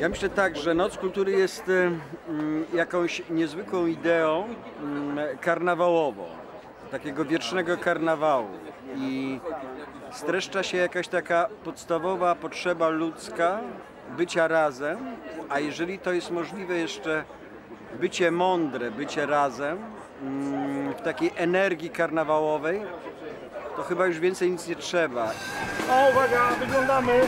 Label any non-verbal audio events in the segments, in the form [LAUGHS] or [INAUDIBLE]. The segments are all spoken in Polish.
Ja myślę tak, że Noc Kultury jest mm, jakąś niezwykłą ideą mm, karnawałową, takiego wiecznego karnawału i streszcza się jakaś taka podstawowa potrzeba ludzka bycia razem, a jeżeli to jest możliwe jeszcze bycie mądre, bycie razem mm, w takiej energii karnawałowej, to chyba już więcej nic nie trzeba. O, uwaga, wyglądamy.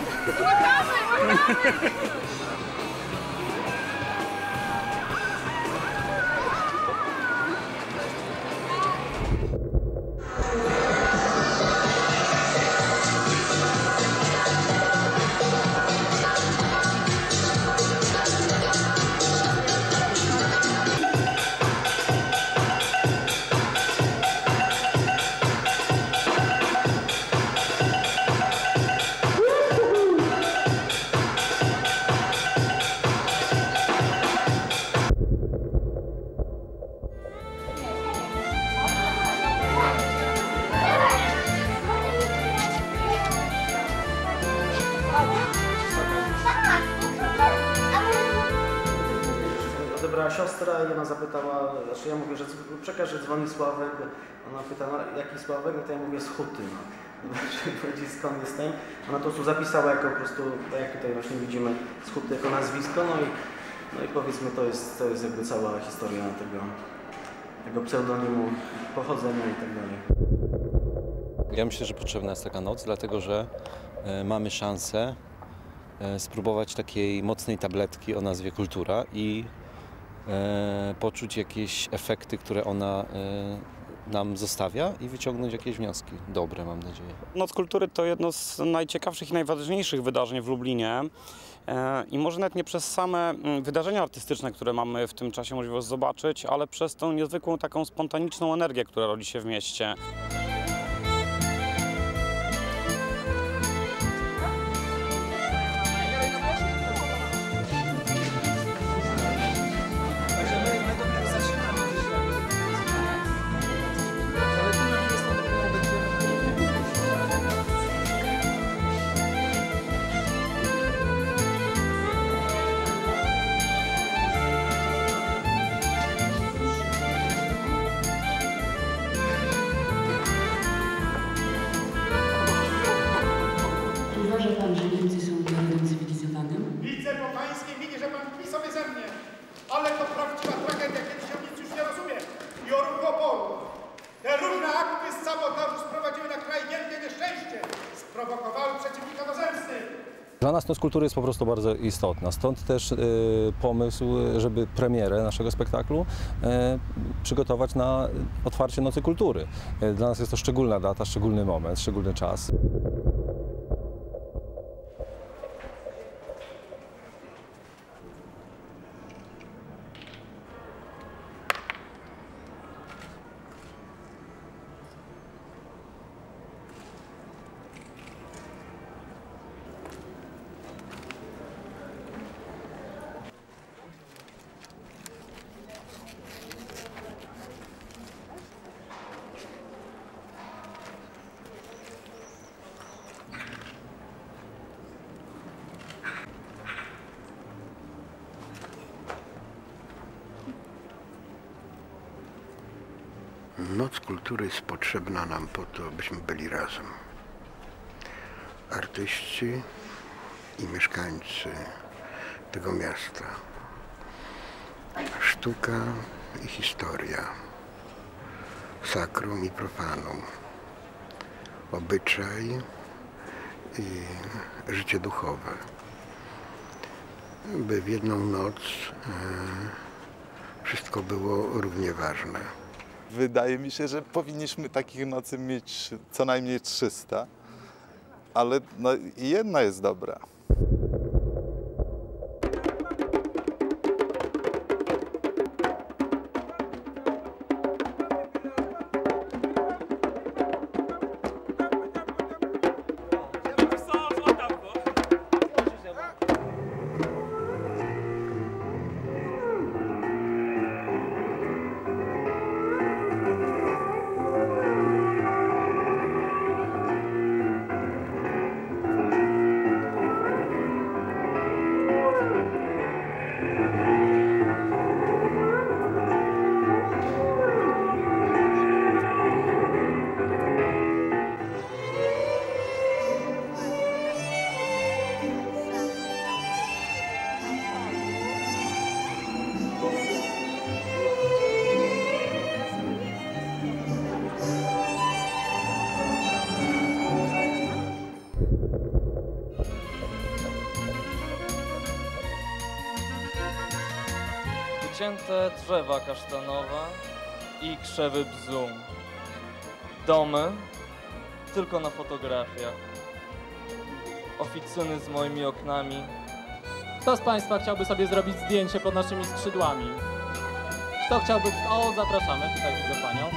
Odebrała siostra i ona zapytała, znaczy ja mówię, że przekaż, że dzwoni Sławek. Ona pyta, no, jaki Sławek? No to ja mówię z Huty. No. [LAUGHS] Powiedzieć skąd jestem. Ona to prostu zapisała jako po prostu, tak jak tutaj właśnie widzimy, z Huty jako nazwisko. No i, no i powiedzmy, to jest, to jest jakby cała historia tego, tego pseudonimu, pochodzenia i tak dalej. Ja myślę, że potrzebna jest taka noc, dlatego że e, mamy szansę e, spróbować takiej mocnej tabletki o nazwie kultura i poczuć jakieś efekty, które ona e, nam zostawia i wyciągnąć jakieś wnioski dobre, mam nadzieję. Noc Kultury to jedno z najciekawszych i najważniejszych wydarzeń w Lublinie. E, I może nawet nie przez same mm, wydarzenia artystyczne, które mamy w tym czasie możliwość zobaczyć, ale przez tą niezwykłą taką spontaniczną energię, która rodzi się w mieście. Dla nas Noc Kultury jest po prostu bardzo istotna. Stąd też y, pomysł, żeby premierę naszego spektaklu y, przygotować na otwarcie Nocy Kultury. Dla nas jest to szczególna data, szczególny moment, szczególny czas. Noc kultury jest potrzebna nam po to, byśmy byli razem. artyści i mieszkańcy tego miasta. Sztuka i historia, sakrum i profanum, obyczaj i życie duchowe. By w jedną noc e, wszystko było równie ważne. Wydaje mi się, że powinniśmy takich nocy mieć co najmniej 300, ale no, jedna jest dobra. Wycięte drzewa kasztanowe i krzewy bzum. Domy tylko na fotografiach. Oficyny z moimi oknami. Kto z Państwa chciałby sobie zrobić zdjęcie pod naszymi skrzydłami? Kto chciałby... O, zapraszamy, tutaj widzę Panią.